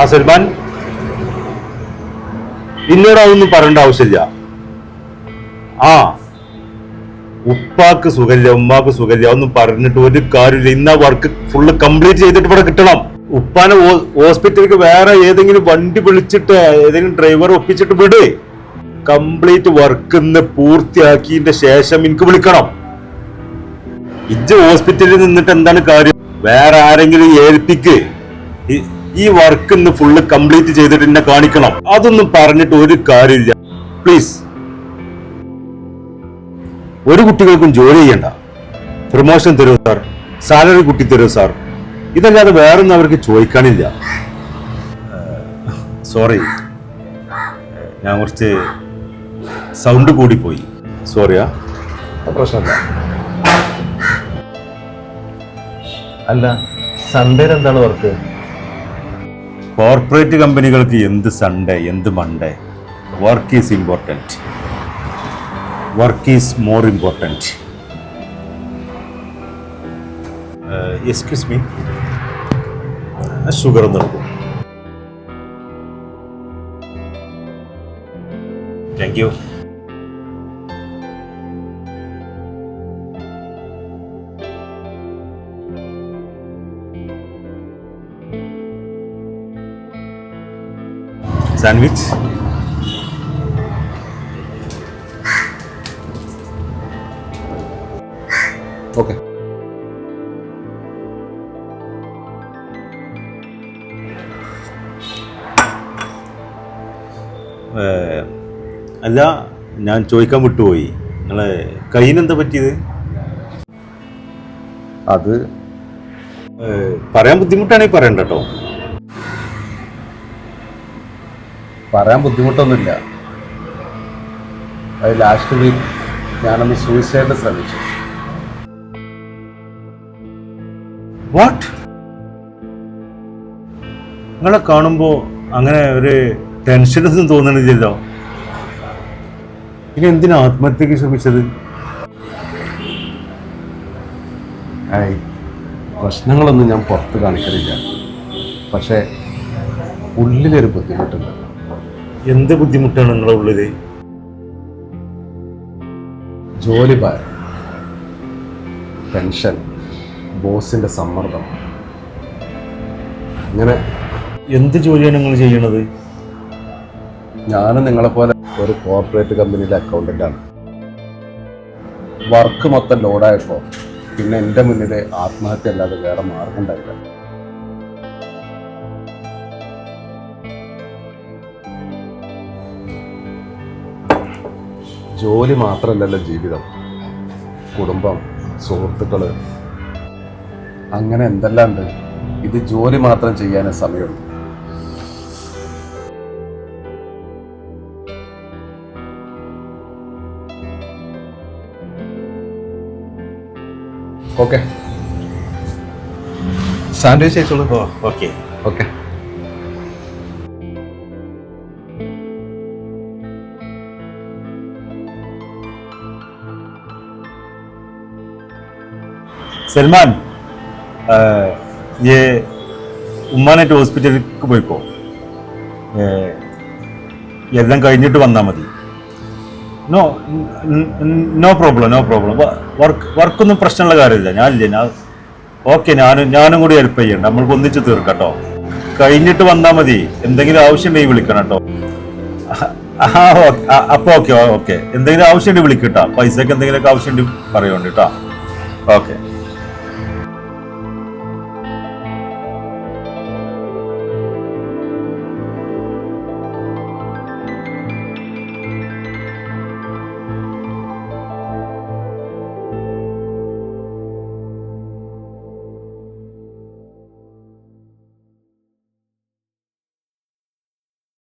ആ സൽമാൻ പിന്നീട് അതൊന്നും പറയേണ്ട ആവശ്യമില്ല. ആ ഉപ്പാക്ക് സുഖമില്ല ഉമ്മാക്ക് സുഖമില്ല ഒന്നും പറഞ്ഞിട്ട് ഒരു കാര്യമില്ല. ഇന്ന വർക്ക് ഫുള്ള് കംപ്ലീറ്റ് ചെയ്തിട്ട് ഇവിടെ കിട്ടണം. ഉപ്പാനെ ഹോസ്പിറ്റലിലേക്ക് വേറെ ഏതെങ്കിലും വണ്ടി വിളിച്ചിട്ട് ഏതെങ്കിലും ഡ്രൈവർ ഒപ്പിച്ചിട്ട് വിട്. കംപ്ലീറ്റ് വർക്ക് ഇന്ന് പൂർത്തിയാക്കിയതിന്റെ ശേഷം എനിക്ക് വിളിക്കണം. ഇജ്ജ് ഹോസ്പിറ്റലിൽ നിന്നിട്ട് എന്താണ് കാര്യം? വേറെ ആരെങ്കിലും ഏൽപ്പിക്ക്? ഈ- വർക്ക് ഇന്ന് ഫുള്ള് കംപ്ലീറ്റ് ചെയ്തിട്ട് എന്നെ കാണിക്കണം. അതൊന്നും പറഞ്ഞിട്ട് ഒരു കാര്യമില്ല. പ്ലീസ് ഒരു കുട്ടികൾക്കും ജോലി ചെയ്യണ്ട. പ്രൊമോഷൻ തരൂ സാർ സാലറി കുട്ടി തരൂ സാർ ഇതല്ലാതെ വേറൊന്നും അവർക്ക് ചോദിക്കാനില്ല. സോറി ഞാൻ കുറച്ച് സൗണ്ട് കൂടിപ്പോയി. സോറിയാ പ്രശ്നമില്ല. അല്ല സൺഡേ എന്താണ് വർക്ക് കോർപ്പറേറ്റ് കമ്പനികൾക്ക് എന്ത് സൺഡേ എന്ത് Monday work is important work is more important excuse me sugar ഒന്ന് എടുക്കും. Thank you sandwich? ഓക്കെ. അല്ല ഞാൻ ചോദിക്കാൻ വിട്ടുപോയി. നിങ്ങളെ കയ്യിനെന്താ പറ്റിയത്? അത് പറയാൻ ബുദ്ധിമുട്ടാണെങ്കിൽ പറയണ്ട കേട്ടോ. പറയാൻ ബുദ്ധിമുട്ടൊന്നുമില്ല. അത് ലാസ്റ്റ് വീക്ക് ഞാനൊന്ന് സൂയിസൈഡ് ശ്രമിച്ചു. വാട്ട് നിങ്ങളെ കാണുമ്പോൾ അങ്ങനെ ഒരു ടെൻഷനൊന്നും തോന്നണില്ലല്ലോ. ഇനി എന്തിനാ ആത്മഹത്യക്ക് ശ്രമിച്ചത്? പ്രശ്നങ്ങളൊന്നും ഞാൻ പുറത്ത് കാണിക്കലില്ല. പക്ഷേ ഉള്ളിലൊരു ബുദ്ധിമുട്ടുണ്ട്. എന്ത് ബുദ്ധിമുട്ടാണ് നിങ്ങളെ ഉള്ളത് ജോലി ഭാരം ടെൻഷൻ ബോസിന്റെ സമ്മർദ്ദം. അങ്ങനെ എന്ത് ജോലിയാണ് നിങ്ങൾ ചെയ്യണത്? ഞാനും നിങ്ങളെപ്പോലെ ഒരു കോർപ്പറേറ്റ് കമ്പനിയിലെ അക്കൗണ്ടന്റാണ് വർക്ക് മൊത്തം ലോഡായപ്പോൾ പിന്നെ എന്റെ മുന്നിൽ ആത്മഹത്യ അല്ലാതെ വേറെ മാർഗം ഉണ്ടായില്ല. ജോലി മാത്രമല്ലല്ലോ ജീവിതം. കുടുംബം സുഹൃത്തുക്കൾ അങ്ങനെ എന്തെല്ലാണ്ട് ഇത് ജോലി മാത്രം ചെയ്യാനേ സമയമുള്ളൂ. ഓക്കെ. സാൻഡ്വിച്ച് അയച്ചോളൂ ഓക്കെ ഓക്കെ. സൽമാൻ ये ഉമ്മാനായിട്ട് ഹോസ്പിറ്റലിലേക്ക് പോയിക്കോ? എല്ലാം കഴിഞ്ഞിട്ട് വന്നാൽ മതി. No no problem no problem work വർക്കൊന്നും പ്രശ്നമുള്ള കാര്യമില്ല. ഞാനില്ല ഞാൻ ഓക്കെ ഞാനും ഞാനും കൂടി ഹെൽപ്പ് ചെയ്യണ്ട. നമ്മൾക്ക് ഒന്നിച്ച് തീർക്കട്ടോ. കഴിഞ്ഞിട്ട് വന്നാൽ മതി. എന്തെങ്കിലും ആവശ്യമുണ്ടെങ്കിൽ വിളിക്കണം കേട്ടോ ആ അപ്പോൾ ഓക്കെ ഓക്കെ എന്തെങ്കിലും ആവശ്യമുണ്ടെങ്കിൽ വിളിക്കട്ടോ പൈസക്ക് എന്തെങ്കിലുമൊക്കെ ആവശ്യമുണ്ടെങ്കിൽ പറയുന്നുണ്ട് കേട്ടോ ഓക്കെ